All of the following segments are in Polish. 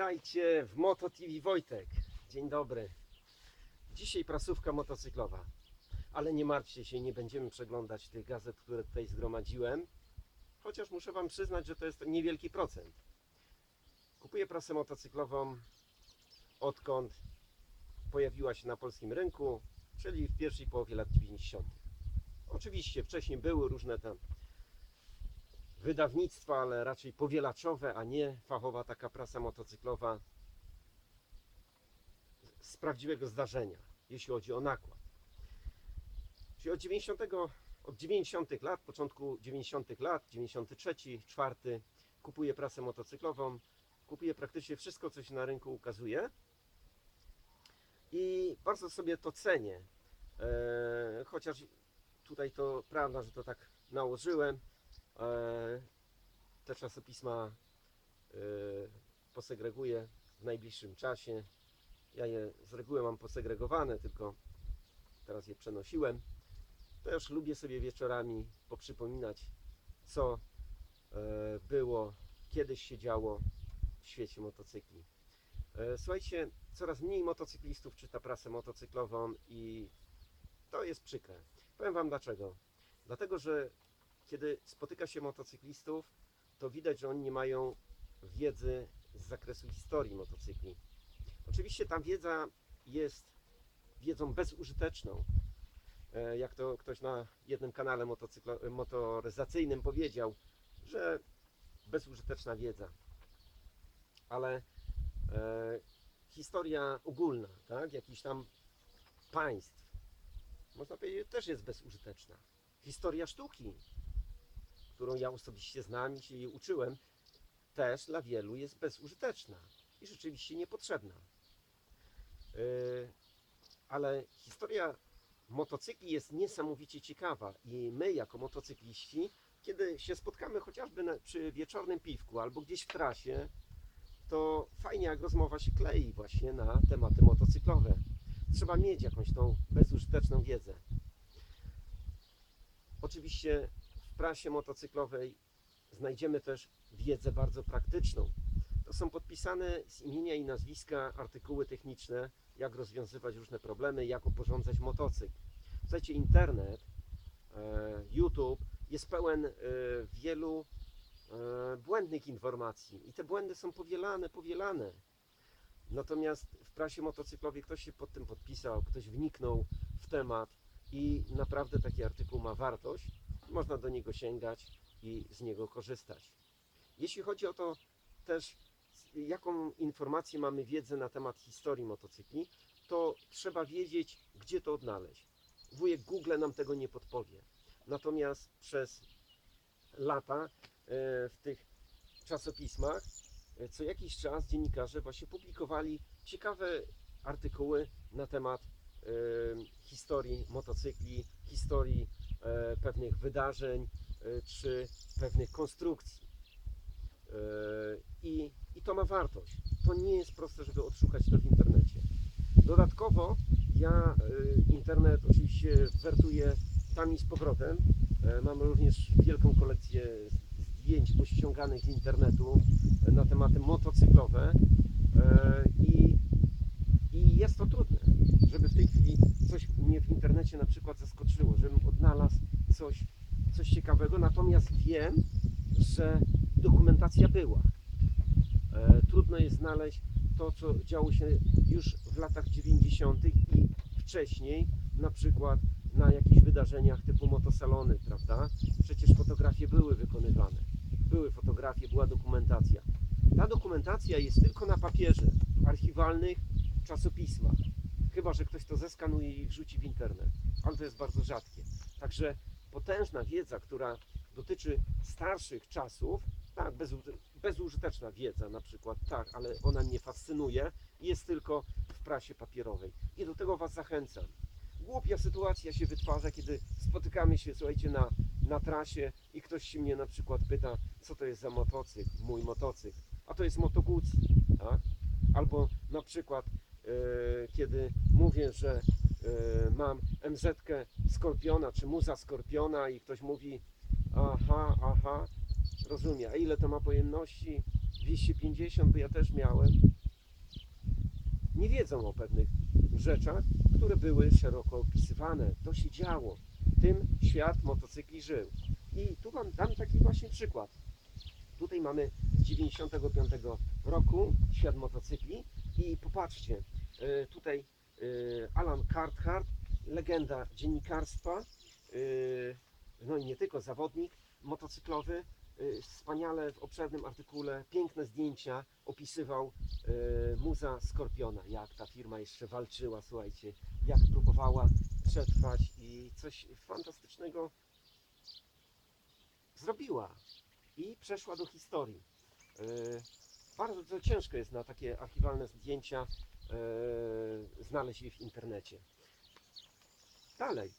Witajcie w Moto TV Wojtek. Dzień dobry. Dzisiaj prasówka motocyklowa. Ale nie martwcie się, nie będziemy przeglądać tych gazet, które tutaj zgromadziłem. Chociaż muszę Wam przyznać, że to jest niewielki procent. Kupuję prasę motocyklową odkąd pojawiła się na polskim rynku, czyli w pierwszej połowie lat 90. Oczywiście wcześniej były różne tam wydawnictwa, ale raczej powielaczowe, a nie fachowa taka prasa motocyklowa z prawdziwego zdarzenia, jeśli chodzi o nakład. Czyli od 90, od 90 lat, początku 90 lat, 93, 4, kupuję prasę motocyklową, kupuję praktycznie wszystko, co się na rynku ukazuje i bardzo sobie to cenię. E, chociaż tutaj to prawda, że to tak nałożyłem. E, te czasopisma e, posegreguję w najbliższym czasie. Ja je z reguły mam posegregowane, tylko teraz je przenosiłem. Też lubię sobie wieczorami poprzypominać, co e, było, kiedyś się działo w świecie motocykli. Słuchajcie, coraz mniej motocyklistów czyta prasę motocyklową i to jest przykre. Powiem Wam dlaczego. Dlatego, że kiedy spotyka się motocyklistów, to widać, że oni nie mają wiedzy z zakresu historii motocykli. Oczywiście ta wiedza jest wiedzą bezużyteczną. E, Jak to ktoś na jednym kanale motoryzacyjnym powiedział, że bezużyteczna wiedza. Ale e, historia ogólna, tak, jakichś tam państw, można powiedzieć, też jest bezużyteczna. Historia sztuki, którą ja osobiście znam i się jej uczyłem, też dla wielu jest bezużyteczna i rzeczywiście niepotrzebna. Yy, Ale historia motocykli jest niesamowicie ciekawa i my jako motocykliści, kiedy się spotkamy chociażby przy wieczornym piwku albo gdzieś w trasie, to fajnie jak rozmowa się klei właśnie na tematy motocyklowe. Trzeba mieć jakąś tą bezużyteczną wiedzę. Oczywiście prasie motocyklowej znajdziemy też wiedzę bardzo praktyczną. To są podpisane z imienia i nazwiska artykuły techniczne, jak rozwiązywać różne problemy, jak oporządzać motocykl. Słuchajcie, internet, e, YouTube jest pełen e, wielu e, błędnych informacji i te błędy są powielane, powielane. Natomiast w prasie motocyklowej ktoś się pod tym podpisał, ktoś wniknął w temat i naprawdę taki artykuł ma wartość. Można do niego sięgać i z niego korzystać. Jeśli chodzi o to też, jaką informację mamy wiedzę na temat historii motocykli, to trzeba wiedzieć, gdzie to odnaleźć. Wujek Google nam tego nie podpowie. Natomiast przez lata e, w tych czasopismach e, co jakiś czas dziennikarze właśnie publikowali ciekawe artykuły na temat e, historii motocykli, historii pewnych wydarzeń e, czy pewnych konstrukcji. E, I, I to ma wartość. To nie jest proste, żeby odszukać to w internecie. Dodatkowo ja e, internet oczywiście wertuję tam i z powrotem. E, Mam również wielką kolekcję zdjęć pościąganych z internetu e, na tematy motocyklowe E, i, i jest to trudne, żeby w tej chwili coś mnie w internecie na przykład zaskoczyło, żebym odnalazł coś, coś ciekawego, natomiast wiem, że dokumentacja była. E, Trudno jest znaleźć to, co działo się już w latach 90. i wcześniej, na przykład na jakichś wydarzeniach typu motosalony, prawda? Przecież fotografie były wykonywane. Były fotografie, była dokumentacja. Ta dokumentacja jest tylko na papierze, w archiwalnych czasopismach. Chyba, że ktoś to zeskanuje i wrzuci w internet. Ale to jest bardzo rzadkie. Także potężna wiedza, która dotyczy starszych czasów, tak, bezu, bezużyteczna wiedza na przykład, tak, ale ona mnie fascynuje, jest tylko w prasie papierowej. I do tego Was zachęcam. Głupia sytuacja się wytwarza, kiedy spotykamy się, słuchajcie, na, na trasie i ktoś się mnie na przykład pyta, co to jest za motocykl, mój motocykl, a to jest Moto Guzzi, tak? Albo na przykład, kiedy mówię, że e, mam MZ-kę Skorpiona, czy muza Skorpiona i ktoś mówi, aha, aha, rozumiem, a ile to ma pojemności? 250, bo ja też miałem. nie wiedzą o pewnych rzeczach, które były szeroko opisywane. To się działo. Tym świat motocykli żył. I tu Wam dam taki właśnie przykład. Tutaj mamy z 95 roku świat motocykli i popatrzcie, tutaj y, Alan Carthart, legenda dziennikarstwa, y, no i nie tylko zawodnik motocyklowy, wspaniale w obszernym artykule, piękne zdjęcia opisywał muza Skorpiona, jak ta firma jeszcze walczyła, słuchajcie, jak próbowała przetrwać i coś fantastycznego zrobiła i przeszła do historii. E, Bardzo ciężko jest na takie archiwalne zdjęcia e, znaleźć je w internecie. Dalej.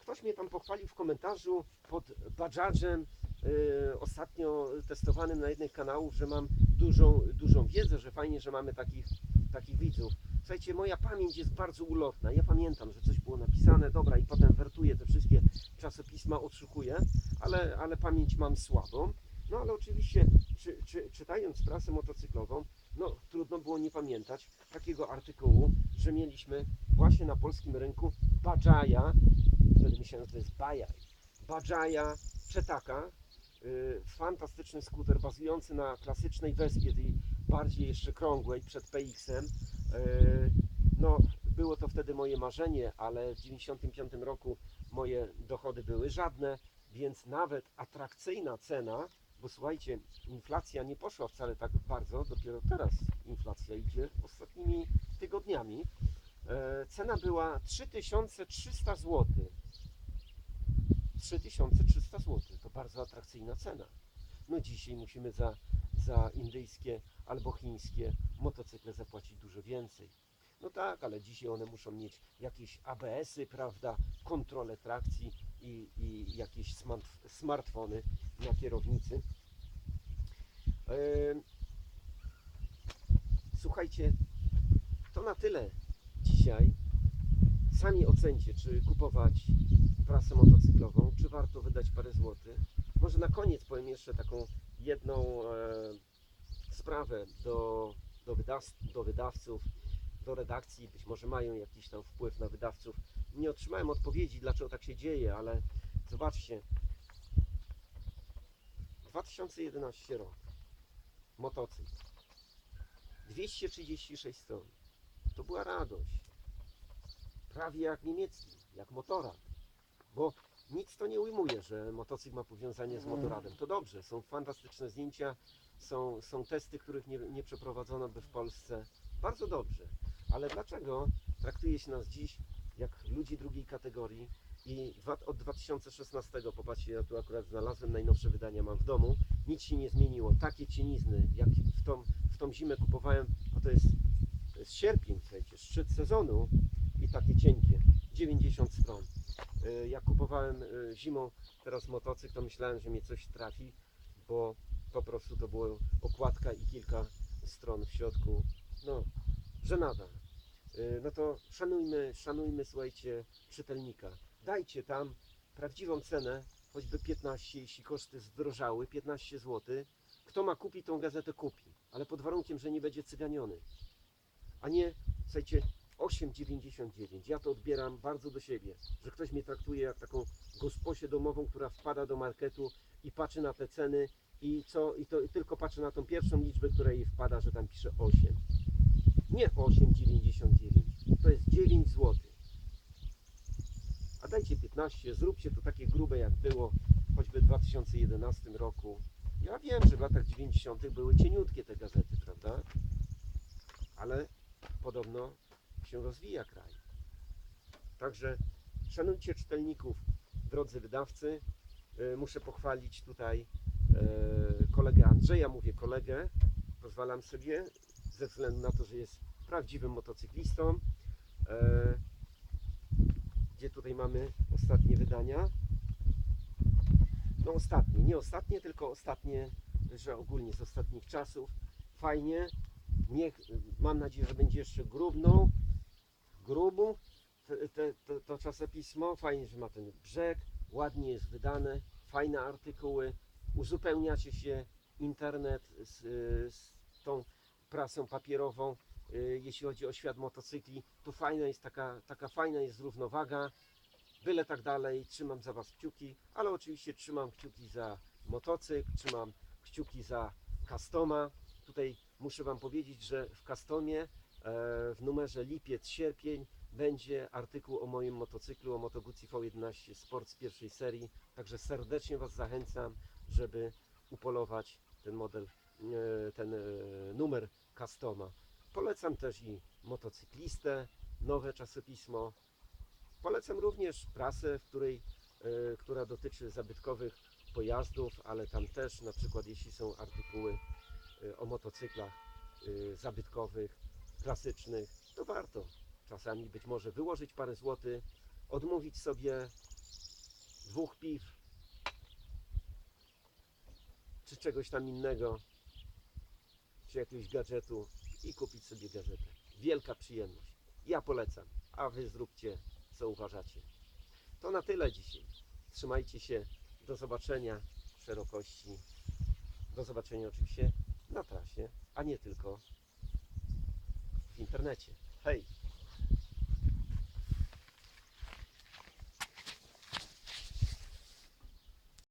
Ktoś mnie tam pochwalił w komentarzu pod Bajajem e, ostatnio testowanym na jednym z kanałów, że mam dużą, dużą wiedzę, że fajnie, że mamy takich, takich widzów. Słuchajcie, moja pamięć jest bardzo ulotna. Ja pamiętam, że coś było napisane, dobra, i potem wertuję te wszystkie czasopisma, odszukuję, ale, ale pamięć mam słabą. No ale oczywiście, czy, czy, czytając prasę motocyklową, no trudno było nie pamiętać takiego artykułu, że mieliśmy właśnie na polskim rynku Bajaja, wtedy myślałem, że to jest Bajaj, Bajaja Przetaka, y, fantastyczny skuter bazujący na klasycznej wespie, tej bardziej jeszcze krągłej przed PX-em. Y, no, było to wtedy moje marzenie, ale w 95 roku moje dochody były żadne, więc nawet atrakcyjna cena, bo słuchajcie, inflacja nie poszła wcale tak bardzo, dopiero teraz inflacja idzie ostatnimi tygodniami. E, cena była 3300 zł. 3300 zł to bardzo atrakcyjna cena. No dzisiaj musimy za, za indyjskie albo chińskie motocykle zapłacić dużo więcej. No tak, ale dzisiaj one muszą mieć jakieś ABS-y, prawda, kontrolę trakcji i, i jakieś smart, smartfony na kierownicy. Słuchajcie, to na tyle dzisiaj. Sami ocencie, czy kupować prasę motocyklową, czy warto wydać parę złotych. Może na koniec powiem jeszcze taką jedną sprawę do, do, wydaw, do wydawców, do redakcji. Być może mają jakiś tam wpływ na wydawców. Nie otrzymałem odpowiedzi, dlaczego tak się dzieje, ale zobaczcie. 2011 rok. Motocykl. 236 stron. To była radość. Prawie jak niemiecki, jak motorad. Bo nic to nie ujmuje, że motocykl ma powiązanie z motoradem. To dobrze, są fantastyczne zdjęcia, są, są testy, których nie, nie przeprowadzono by w Polsce. Bardzo dobrze. Ale dlaczego traktuje się nas dziś jak ludzi drugiej kategorii i od 2016, popatrzcie, ja tu akurat znalazłem najnowsze wydania, mam w domu, nic się nie zmieniło. Takie cienizny, jak w tą, w tą zimę kupowałem, a to jest, to jest sierpień, słuchajcie, szczyt sezonu i takie cienkie, 90 stron. Y, Jak kupowałem y, zimą teraz motocykl, to myślałem, że mnie coś trafi, bo po prostu to było okładka i kilka stron w środku. No, żenada. Y, No to szanujmy, szanujmy, słuchajcie, czytelnika. Dajcie tam prawdziwą cenę, choćby 15, jeśli koszty zdrożały, 15 zł. Kto ma kupić tą gazetę, kupi, ale pod warunkiem, że nie będzie cyganiony. A nie, słuchajcie, 8,99. Ja to odbieram bardzo do siebie, że ktoś mnie traktuje jak taką gosposię domową, która wpada do marketu i patrzy na te ceny i co, i to i tylko patrzy na tą pierwszą liczbę, która jej wpada, że tam pisze 8. Nie 8,99. To jest 9 zł. Dajcie 15, zróbcie to takie grube jak było choćby w 2011 roku. Ja wiem, że w latach 90. były cieniutkie te gazety, prawda? Ale podobno się rozwija kraj. Także szanujcie czytelników, drodzy wydawcy. E, Muszę pochwalić tutaj e, kolegę Andrzeja, mówię kolegę, pozwalam sobie, ze względu na to, że jest prawdziwym motocyklistą. Gdzie tutaj mamy ostatnie wydania? No ostatnie, nie ostatnie, tylko ostatnie, że ogólnie z ostatnich czasów. Fajnie. Niech, mam nadzieję, że będzie jeszcze grubną, grubu te, te, to, to czasopismo. Fajnie, że ma ten brzeg, ładnie jest wydane, fajne artykuły. Uzupełniacie się internet z, z tą prasą papierową. Y, jeśli chodzi o świat motocykli. Tu fajna jest taka, taka fajna jest równowaga. Byle tak dalej, trzymam za Was kciuki, ale oczywiście trzymam kciuki za motocykl, trzymam kciuki za Customa. Tutaj muszę Wam powiedzieć, że w Customie e, w numerze lipiec-sierpień będzie artykuł o moim motocyklu, o Moto Guzzi V11 Sport z pierwszej serii. Także serdecznie Was zachęcam, żeby upolować ten model, e, ten e, numer Customa. Polecam też i motocyklistę, nowe czasopismo. Polecam również prasę, w której, e, która dotyczy zabytkowych pojazdów, ale tam też na przykład jeśli są artykuły e, o motocyklach e, zabytkowych, klasycznych, to warto czasami być może wyłożyć parę złotych, odmówić sobie dwóch piw czy czegoś tam innego, czy jakiegoś gadżetu i kupić sobie gadżetę. Wielka przyjemność. Ja polecam, a wy zróbcie co uważacie. To na tyle dzisiaj. Trzymajcie się. Do zobaczenia w szerokości. Do zobaczenia oczywiście na trasie, a nie tylko w internecie. Hej!